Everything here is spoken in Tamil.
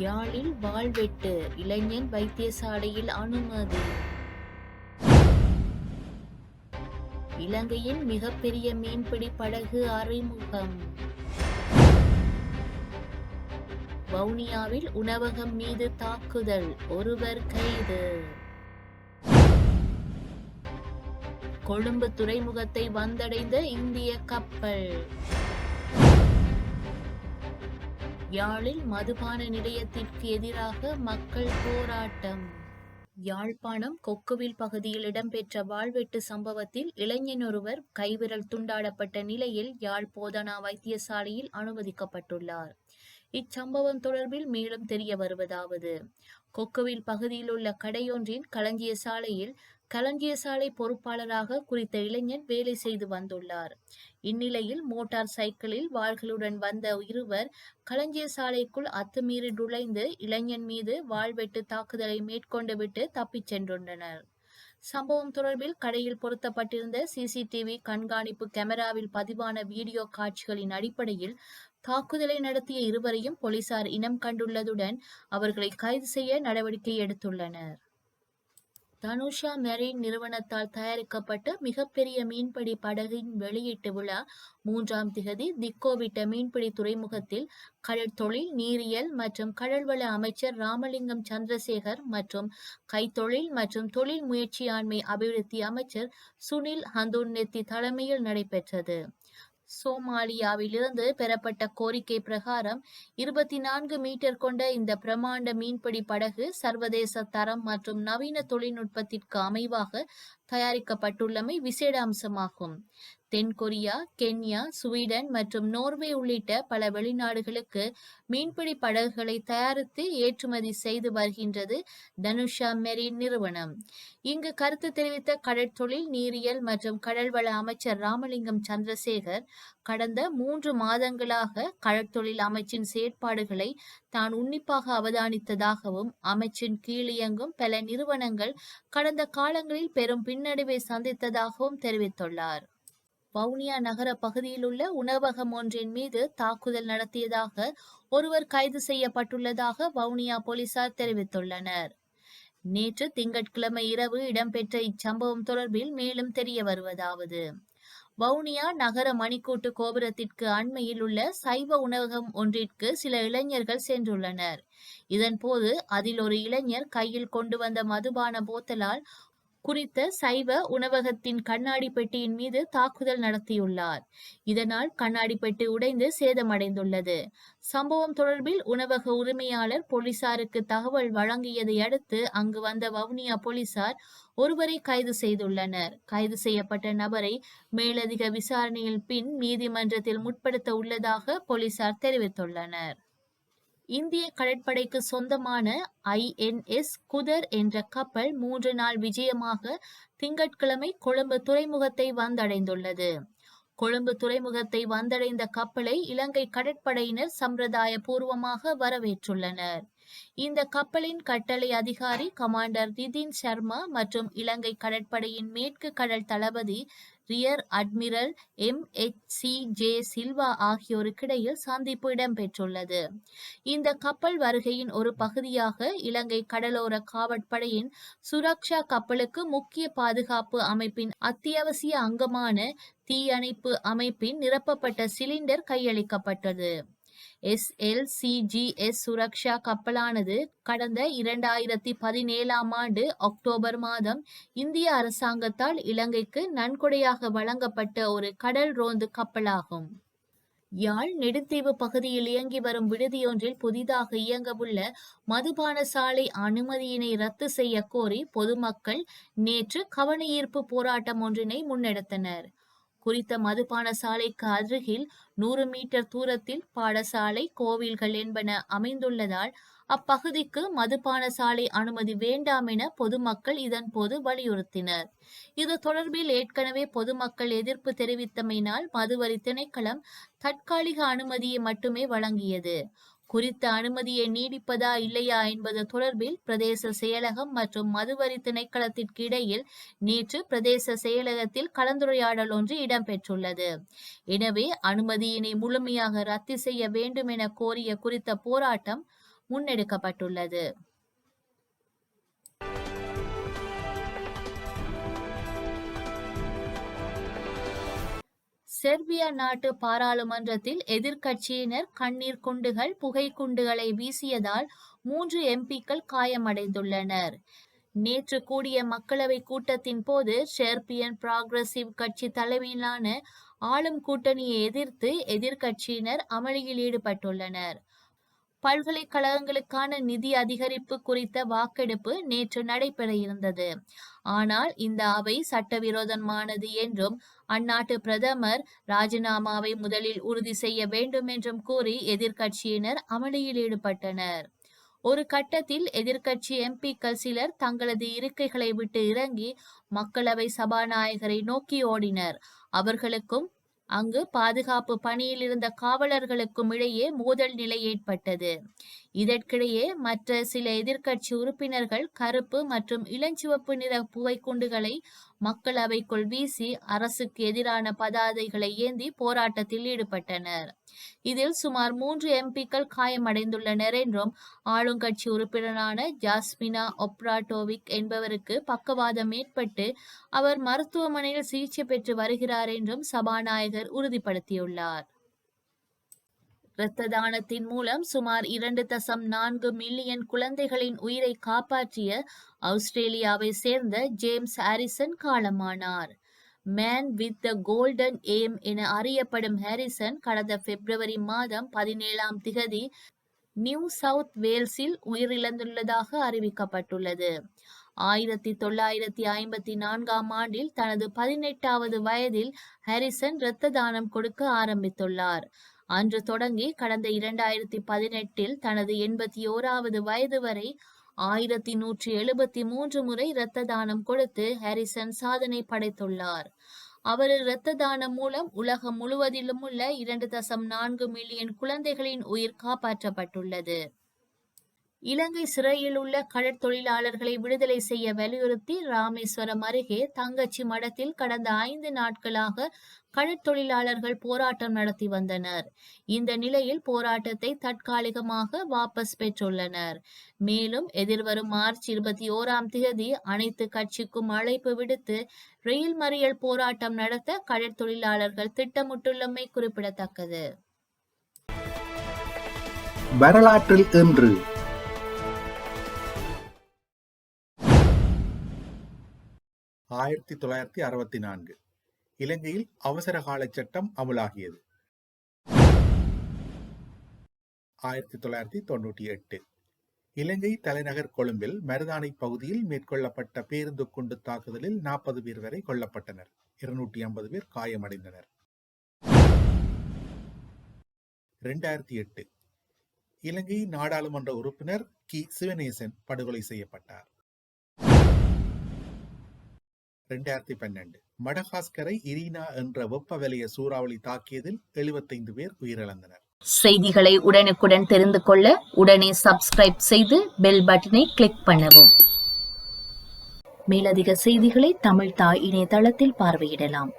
யாழில் வாள்வெட்டு இளைஞன் வைத்தியசாலையில் அனுமதி. இலங்கையின் மிகப்பெரிய மீன்பிடி படகு அறிமுகம். வவுனியாவில் உணவகம் மீது தாக்குதல் ஒருவர் கைது. கொழும்பு துறைமுகத்தை வந்தடைந்த இந்திய கப்பல். யாழில் மதுபான நிலையத்திற்கு எதிராக மக்கள் போராட்டம். யாழ்ப்பாணம் கொக்குவில் பகுதியில் இடம்பெற்ற வாழ்வெட்டு சம்பவத்தில் இளைஞன் ஒருவர் கைவிரல் துண்டாடப்பட்ட நிலையில் யாழ் போதனா வைத்தியசாலையில் அனுமதிக்கப்பட்டுள்ளார். இச்சம்பவம் தொடர்பில் மேலும் தெரிய வருவதாவது. கொக்குவில் பகுதியில் உள்ள கடையொன்றின் களஞ்சிய சாலையில் களஞ்சிய சாலை பொறுப்பாளராக குறித்த இளைஞன் வேலை செய்து வந்துள்ளார். இந்நிலையில் மோட்டார் சைக்கிளில் வாள்களுடன் வந்த இருவர் களஞ்சிய சாலைக்குள் அத்துமீறி நுழைந்து இளைஞன் மீது வாள்வெட்டு தாக்குதலை மேற்கொண்டு விட்டு தப்பிச் சென்றுள்ளனர். சம்பவம் தொடர்பில் கடையில் பொருத்தப்பட்டிருந்த சிசிடிவி கண்காணிப்பு கேமராவில் பதிவான வீடியோ காட்சிகளின் அடிப்படையில் தாக்குதலை நடத்திய இருவரையும் போலீசார் இனம் கண்டுள்ளதுடன் அவர்களை கைது செய்ய நடவடிக்கை எடுத்துள்ளனர். தனுஷா மெரின் நிறுவனத்தால் தயாரிக்கப்பட்ட மிகப்பெரிய மீன்பிடி படகின் வெளியீட்டு விழா மூன்றாம் திகதி திக்கோவிட்ட மீன்பிடி துறைமுகத்தில் கடல் தொழில் நீரியல் மற்றும் கடல்வள அமைச்சர் ராமலிங்கம் சந்திரசேகர் மற்றும் கைத்தொழில் மற்றும் தொழில் முயற்சியாண்மை அபிவிருத்தி அமைச்சர் சுனில் ஹந்துன்னெத்தி தலைமையில் நடைபெற்றது. சோமாலியாவிலிருந்து பெறப்பட்ட கோரிக்கை பிரகாரம் இருபத்தி நான்கு மீட்டர் கொண்ட இந்த பிரமாண்ட மீன்பிடி படகு சர்வதேச தரம் மற்றும் நவீன தொழில்நுட்பத்திற்கு அமைவாக தயாரிக்கப்பட்டுள்ளமை விசேட அம்சமாகும் தென்கொரியா கென்யா ஸ்வீடன் மற்றும் நோர்வே உள்ளிட்ட பல வெளிநாடுகளுக்கு மீன்பிடி படகுகளை தயாரித்து ஏற்றுமதி செய்து வருகின்றது தனுஷா மெரின் நிறுவனம். இங்கு கருத்து தெரிவித்த கடற்தொழில் நீரியல் மற்றும் கடல்வள அமைச்சர் ராமலிங்கம் சந்திரசேகர் கடந்த மூன்று மாதங்களாக கடற்தொழில் அமைச்சின் செயற்பாடுகளை தான் உன்னிப்பாக அவதானித்ததாகவும் அமைச்சின் கீழியங்கும் பல நிறுவனங்கள் கடந்த காலங்களில் பெரும் பின்னடைவை சந்தித்ததாகவும் தெரிவித்துள்ளார். வவுனியா நகர பகுதியில் உள்ள உணவகம் ஒன்றின் மீது தாக்குதல் நடத்தியதாக ஒருவர் கைது செய்யப்பட்டுள்ளதாக வவுனியா போலீசார் தெரிவித்துள்ளனர். நேற்று திங்கட்கிழமை இரவு இடம்பெற்ற இச்சம்பவம் தொடர்பில் மேலும் தெரிய வருவதாவது. வவுனியா நகர மணிக்கூட்டு கோபுரத்திற்கு அண்மையில் உள்ள சைவ உணவகம் ஒன்றிற்கு சில இளைஞர்கள் சென்றுள்ளனர். இதன்போது அதில் ஒரு இளைஞர் கையில் கொண்டு வந்த மதுபான போத்தலால் குறித்த சைவ உணவகத்தின் கண்ணாடி பெட்டியின் மீது தாக்குதல் நடத்தியுள்ளார். இதனால் கண்ணாடி பெட்டி உடைந்து சேதமடைந்துள்ளது. சம்பவம் தொடர்பில் உணவக உரிமையாளர் போலீசாருக்கு தகவல் வழங்கியதை அடுத்து அங்கு வந்த வவுனியா போலீசார் ஒருவரை கைது செய்துள்ளனர். கைது செய்யப்பட்ட நபரை மேலதிக விசாரணையில் பின் நீதிமன்றத்தில் முற்படுத்த உள்ளதாக போலீசார் தெரிவித்துள்ளனர். இந்திய கடற்படைக்கு சொந்தமான ஐஎன்எஸ் குதர் என்ற கப்பல் மூன்று நாள் விஜயமாக திங்கட்கிழமை கொழும்பு துறைமுகத்தை வந்தடைந்துள்ளது. கொழும்பு துறைமுகத்தை வந்தடைந்த கப்பலை இலங்கை கடற்படையினர் சம்பிரதாய பூர்வமாக வரவேற்றுள்ளனர். இந்த கப்பலின் கட்டளை அதிகாரி கமாண்டர் நிதின் சர்மா மற்றும் இலங்கை கடற்படையின் மேற்கு கடல் தளபதி rear admiral M. H. C. J. Silva ஆகியோருக்கிடையில் சந்திப்பு இடம்பெற்றுள்ளது. இந்த கப்பல் வருகையின் ஒரு பகுதியாக இலங்கை கடலோர காவற்படையின் சுரக்ஷா கப்பலுக்கு முக்கிய பாதுகாப்பு அமைப்பின் அத்தியாவசிய அங்கமான தீயணைப்பு அமைப்பின் நிரப்பப்பட்ட சிலிண்டர் கையளிக்கப்பட்டது. எஸ்எல்சிஜிஎஸ் சுரக்ஷா கப்பலானது கடந்த இரண்டாயிரத்தி பதினேழாம் ஆண்டு அக்டோபர் மாதம் இந்திய அரசாங்கத்தால் இலங்கைக்கு நன்கொடையாக வழங்கப்பட்ட ஒரு கடல் ரோந்து கப்பலாகும். யாழ் நெடுந்தீவு பகுதியில் இயங்கி வரும் விடுதியொன்றில் புதிதாக இயங்கவுள்ள மதுபான சாலை அனுமதியினை ரத்து செய்ய கோரி பொதுமக்கள் நேற்று கவனஈர்ப்பு போராட்டம் ஒன்றினை முன்னெடுத்தனர். குறித்த மதுபான சாலைக்கு அருகில் நூறு மீட்டர் தூரத்தில் பாடசாலை கோவில்கள் என்பன அமைந்துள்ளதால் அப்பகுதிக்கு மதுபான சாலை அனுமதி வேண்டாம் என பொதுமக்கள் இதன் போது வலியுறுத்தினர். இது தொடர்பில் ஏற்கனவே பொதுமக்கள் எதிர்ப்பு தெரிவித்தமையினால் மதுவரி திணைக்களம் தற்காலிக அனுமதியை மட்டுமே வழங்கியது. குறித்த அனுமதியை நீடிப்பதா இல்லையா என்பது தொடர்பில் பிரதேச செயலகம் மற்றும் மதுவரி திணைக்களத்திற்கு இடையில் நேற்று பிரதேச செயலகத்தில் கலந்துரையாடல் ஒன்று இடம்பெற்றுள்ளது. எனவே அனுமதியினை முழுமையாக ரத்து செய்ய வேண்டும் என கோரிய குறித்த போராட்டம் முன்னெடுக்கப்பட்டுள்ளது. செர்பியா நாட்டு பாராளுமன்றத்தில் எதிர்க்கட்சியினர் கண்ணீர் குண்டுகள் புகை குண்டுகளை வீசியதால் மூன்று எம்பிக்கள் காயமடைந்துள்ளனர். நேற்று கூடிய மக்களவை கூட்டத்தின் போது செர்பியன் பிராக்ரசிவ் கட்சி தலைமையிலான ஆளும் கூட்டணியை எதிர்த்து எதிர்க்கட்சியினர் அமளியில் ஈடுபட்டுள்ளனர். பல்கலைக்கழகங்களுக்கான நிதி அதிகரிப்பு குறித்த வாக்கெடுப்பு நேற்று நடைபெற இருந்தது. ஆனால் இந்த அவை சட்டவிரோதமானது என்றும் அந்நாட்டு பிரதமர் ராஜினாமாவை முதலில் உறுதி செய்ய வேண்டும் என்றும் கூறி எதிர்க்கட்சியினர் அமளியில் ஈடுபட்டனர். ஒரு கட்டத்தில் எதிர்க்கட்சி எம்பிக்கள் சிலர் தங்களது இருக்கைகளை விட்டு இறங்கி மக்களவை சபாநாயகரை நோக்கி ஓடினர். அவர்களுக்கும் அங்கு பாதுகாப்பு பணியில் இருந்த காவலர்களுக்கும் இடையே மோதல் நிலை ஏற்பட்டது. இதற்கிடையே மற்ற சில எதிர்க்கட்சி உறுப்பினர்கள் கருப்பு மற்றும் இளஞ்சிவப்பு நிற புகைக்குண்டுகளை மக்களவைக்குள் வீசி அரசுக்கு எதிரான பதாதைகளை ஏந்தி போராட்டத்தில் ஈடுபட்டனர். இதில் சுமார் மூன்று எம்பிக்கள் காயமடைந்துள்ளனர் என்றும் ஆளுங்கட்சி உறுப்பினரான ஜாஸ்மினா ஒப்ராட்டோவிக் என்பவருக்கு பக்கவாதம் ஏற்பட்டு அவர் மருத்துவமனையில் சிகிச்சை பெற்று வருகிறார் என்றும் சபாநாயகர் உறுதிப்படுத்தியுள்ளார். இரத்த தானத்தின் மூலம் சுமார் இரண்டு தசம் நான்கு மில்லியன் குழந்தைகளின் உயிரை காப்பாற்றிய ஆஸ்திரேலியாவை சேர்ந்த ஜேம்ஸ் ஹாரிசன் காலமானார். Man with the golden arm என அறியப்படும் ஹாரிசன் கடந்த பிப்ரவரி மாதம் பதினேழாம் திகதி நியூ சவுத் வேல்ஸில் உயிரிழந்துள்ளதாக அறிவிக்கப்பட்டுள்ளது. ஆயிரத்தி தொள்ளாயிரத்தி ஐம்பத்தி நான்காம் ஆண்டில் தனது பதினெட்டாவது வயதில் ஹாரிசன் இரத்த தானம் கொடுக்க ஆரம்பித்துள்ளார். அன்று தொடங்கி கடந்த இரண்டாயிரத்தி பதினெட்டில் தனது எண்பத்தி ஓராவது வயது வரை ஆயிரத்தி நூற்றி எழுபத்தி மூன்று முறை இரத்த தானம் கொடுத்து ஹாரிசன் சாதனை படைத்துள்ளார். அவரது இரத்த தானம் மூலம் உலகம் முழுவதிலும் உள்ள இரண்டு தசம் நான்கு மில்லியன் குழந்தைகளின் உயிர் காப்பாற்றப்பட்டுள்ளது. இலங்கை சிறையில் உள்ள கடற்தொழிலாளர்களை விடுதலை செய்ய வலியுறுத்தி ராமேஸ்வரம் அருகே தங்கச்சி மடத்தில் கடந்த ஐந்து நாட்களாக கடற்தொழிலாளர்கள் போராட்டம் நடத்தி வந்தனர். இந்த நிலையில் போராட்டத்தை தற்காலிகமாக வாபஸ் பெற்றுள்ளனர். மேலும் எதிர்வரும் மார்ச் இருபத்தி ஓராம் தேதி அனைத்து கட்சிக்கும் அழைப்பு விடுத்து ரயில் மறியல் போராட்டம் நடத்த கடற்தொழிலாளர்கள் திட்டமிட்டுள்ளமை குறிப்பிடத்தக்கது. வரலாற்றில் இன்று ஆயிரத்தி தொள்ளாயிரத்தி அறுபத்தி நான்கு. இலங்கையில் அவசர கால சட்டம் அமுலாகியது. ஆயிரத்தி தொள்ளாயிரத்தி தொண்ணூற்றி எட்டு. இலங்கை தலைநகர் கொழும்பில் மருதானை பகுதியில் மேற்கொள்ளப்பட்ட பேருந்து குண்டு தாக்குதலில் நாற்பது பேர் வரை கொல்லப்பட்டனர். இருநூற்றி ஐம்பது பேர் காயமடைந்தனர். இரண்டாயிரத்தி எட்டு. இலங்கை நாடாளுமன்ற உறுப்பினர் கி. சிவநேசன் படுகொலை செய்யப்பட்டார். இரண்டாயிரத்தி பன்னெண்டு. மடகாஸ்கரை இரினா என்ற வெப்ப வலய சூறாவளி தாக்கியதில் எழுபத்தைந்து பேர் உயிரிழந்தனர். செய்திகளை உடனுக்குடன் தெரிந்து கொள்ள உடனே சப்ஸ்கிரைப் செய்து பெல் பட்டனை கிளிக் பண்ணவும். மேலதிக செய்திகளை தமிழ் தாய் இணையதளத்தில் பார்வையிடலாம்.